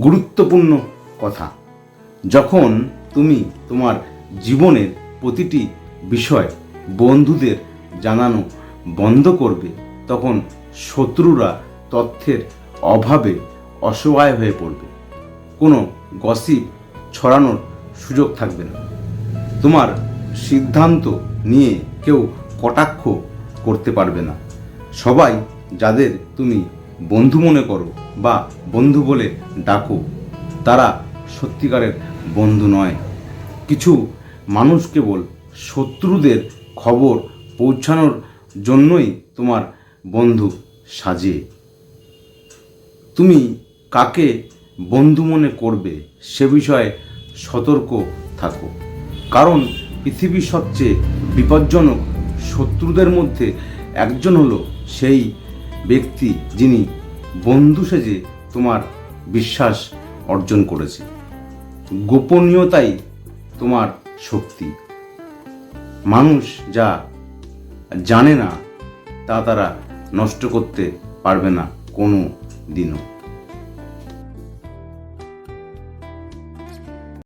গুরুত্বপূর্ণ কথা। যখন তুমি তোমার জীবনের প্রতিটি বিষয় বন্ধুদের জানানো বন্ধ করবে, তখন শত্রুরা তথ্যের অভাবে অসহায় হয়ে পড়বে। কোনো গসিপ ছড়ানোর সুযোগ থাকবে না। তোমার সিদ্ধান্ত নিয়ে কেউ কটাক্ষ করতে পারবে না। সবাই যাদের তুমি বন্ধু মনে করো বা বন্ধু বলে ডাকো, তারা সত্যিকারের বন্ধু নয়। কিছু মানুষ কেবল শত্রুদের খবর পৌঁছানোর জন্যই তোমার বন্ধু সাজে। তুমি কাকে বন্ধু মনে করবে সে বিষয়ে সতর্ক থাকো, কারণ পৃথিবীর সবচেয়ে বিপজ্জনক শত্রুদের মধ্যে একজন হলো সেই ব্যক্তি যিনি বন্ধু সেজে তোমার বিশ্বাস অর্জন করেছে। গোপনীয়তাই তোমার শক্তি। মানুষ যা জানে না, তা তারা নষ্ট করতে পারবে না কোনো দিনও